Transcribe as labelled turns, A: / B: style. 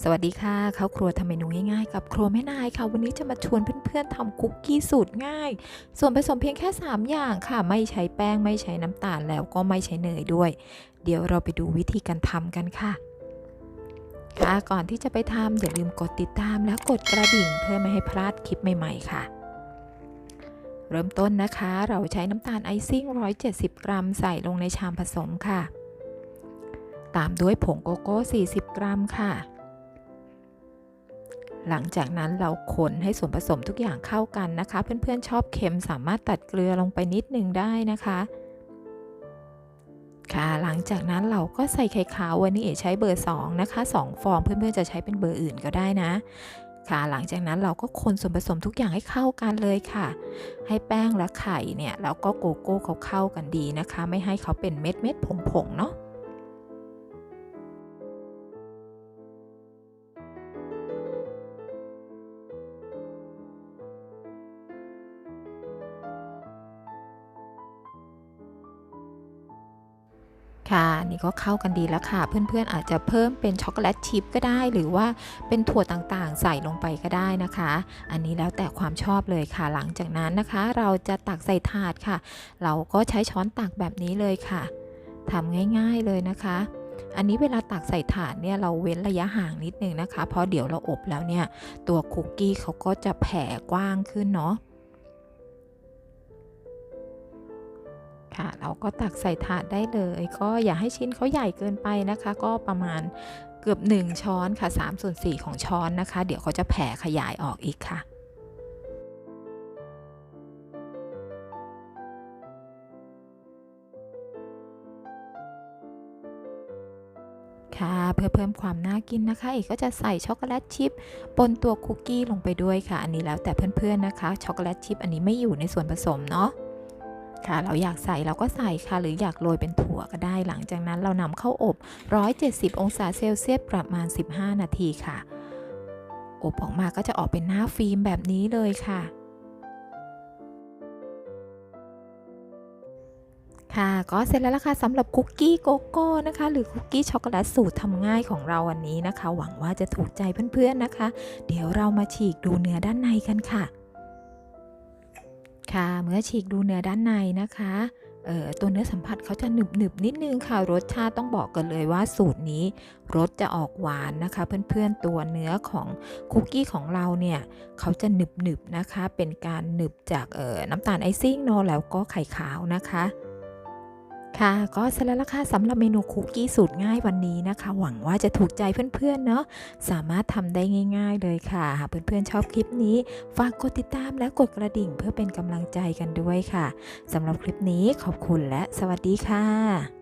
A: สวัสดีค่ะเข้าครัวทำเมนูง่ายๆ กับครัวแม่นายค่ะ วันนี้จะมาชวนเพื่อนๆทำคุกกี้สูตรง่าย ส่วนผสมเพียงแค่ 3 อย่างค่ะ ไม่ใช้แป้งไม่ใช้น้ำตาลแล้วก็ไม่ใช้เนยด้วย เดี๋ยวเราไปดูวิธีการทำกันค่ะ ค่ะก่อนที่จะไปทำอย่าลืมกดติดตามและกดกระดิ่งเพื่อไม่ให้พลาดคลิปใหม่ๆค่ะ เริ่มต้นนะคะ เราใช้น้ำตาลไอซิ่ง 170 กรัม ใส่ลงในชามผสมค่ะ ตามด้วยผงโกโก้ 40 กรัมค่ะ หลังจากนั้นเราคนให้ส่วนผสมทุกอย่างเข้ากันนะคะ เพื่อนๆชอบเค็มสามารถตัดเกลือลงไปนิดนึงได้นะคะ ค่ะ หลังจากนั้นเราก็ใส่ไข่ขาววันนี้เอ๋ใช้เบอร์ 2 นะคะ 2 ฟองเพื่อนๆจะใช้เป็นเบอร์อื่นก็ได้นะค่ะหลังจากนั้นเราก็คนส่วนผสมทุกอย่างให้เข้ากันเลยค่ะ ให้แป้งและไข่เนี่ยแล้วก็โกโก้เขาเข้ากันดีนะคะ ไม่ให้เขาเป็นเม็ดเม็ดผงผงๆเนาะ ค่ะนี่ก็เข้ากันดีแล้วค่ะ เพื่อนๆอาจจะเพิ่มเป็นช็อกโกแลตชิพก็ได้ หรือว่าเป็นถั่วต่างๆ ใส่ลงไปก็ได้นะคะ อันนี้แล้วแต่ความชอบเลยค่ะหลังจากนั้นนะคะ เราจะตักใส่ถาดค่ะ เราก็ใช้ช้อนตักแบบนี้เลยค่ะทำง่ายๆเลยนะคะอันนี้เวลาตักใส่ถาดเนี่ยเราเว้นระยะห่างนิดนึงนะคะ เพราะเดี๋ยวเราอบแล้วเนี่ย ตัวคุกกี้เขาก็จะแผ่กว้างขึ้นเนาะ ค่ะ เราก็ตักใส่ถาดได้เลย ก็อย่าให้ชิ้นเขาใหญ่เกินไปนะคะ ก็ประมาณเกือบ 1 ช้อนค่ะ3ส่วน4ของช้อนนะคะ เดี๋ยวเขาจะแผ่ขยายออกอีกค่ะค่ะเพื่อเพิ่มความน่ากินนะคะเอกก็จะใส่ช็อกโกแลตชิพบนตัวคุกกี้ลงไปด้วยค่ะ อันนี้แล้วแต่เพื่อนๆนะคะ ช็อกโกแลตชิพอันนี้ไม่อยู่ในส่วนผสมเนาะ ค่ะ เราอยากใส่เราก็ใส่ค่ะ หรืออยากโรยเป็นถั่วก็ได้ หลังจากนั้นเรานำเข้าอบ 170 องศาเซลเซียสประมาณ 15 นาทีค่ะ อบออกมาก็จะออกเป็นหน้าฟิล์มแบบนี้เลยค่ะค่ะก็เสร็จแล้วล่ะค่ะสำหรับคุกกี้โกโก้นะคะ หรือคุกกี้ช็อกโกแลตสูตรทำง่ายของเราวันนี้นะคะ หวังว่าจะถูกใจเพื่อนๆนะคะ เดี๋ยวเรามาฉีกดูเนื้อด้านในกันค่ะ ค่ะ เมื่อฉีกดูเนื้อด้านในนะคะตัวเนื้อสัมผัสเขาจะหนึบหนึบนิดนึงค่ะ รสชาติต้องบอกกันเลยว่าสูตรนี้รสจะออกหวานนะคะ เพื่อนๆตัวเนื้อของคุกกี้ของเราเนี่ยเขาจะหนึบหนึบนะคะ เป็นการหนึบจากน้ำตาลไอซิ่งเนาะแล้วก็ไข่ขาวนะคะ ค่ะก็เสร็จแล้วล่ะค่ะสำหรับเมนูคุกกี้สูตรง่ายวันนี้นะคะ หวังว่าจะถูกใจเพื่อนๆเนาะสามารถทำได้ง่าย ๆ เลยค่ะหากเพื่อนๆชอบคลิปนี้ ฝากกดติดตามและกดกระดิ่งเพื่อเป็นกำลังใจกันด้วยค่ะสำหรับคลิปนี้ขอบคุณและสวัสดีค่ะ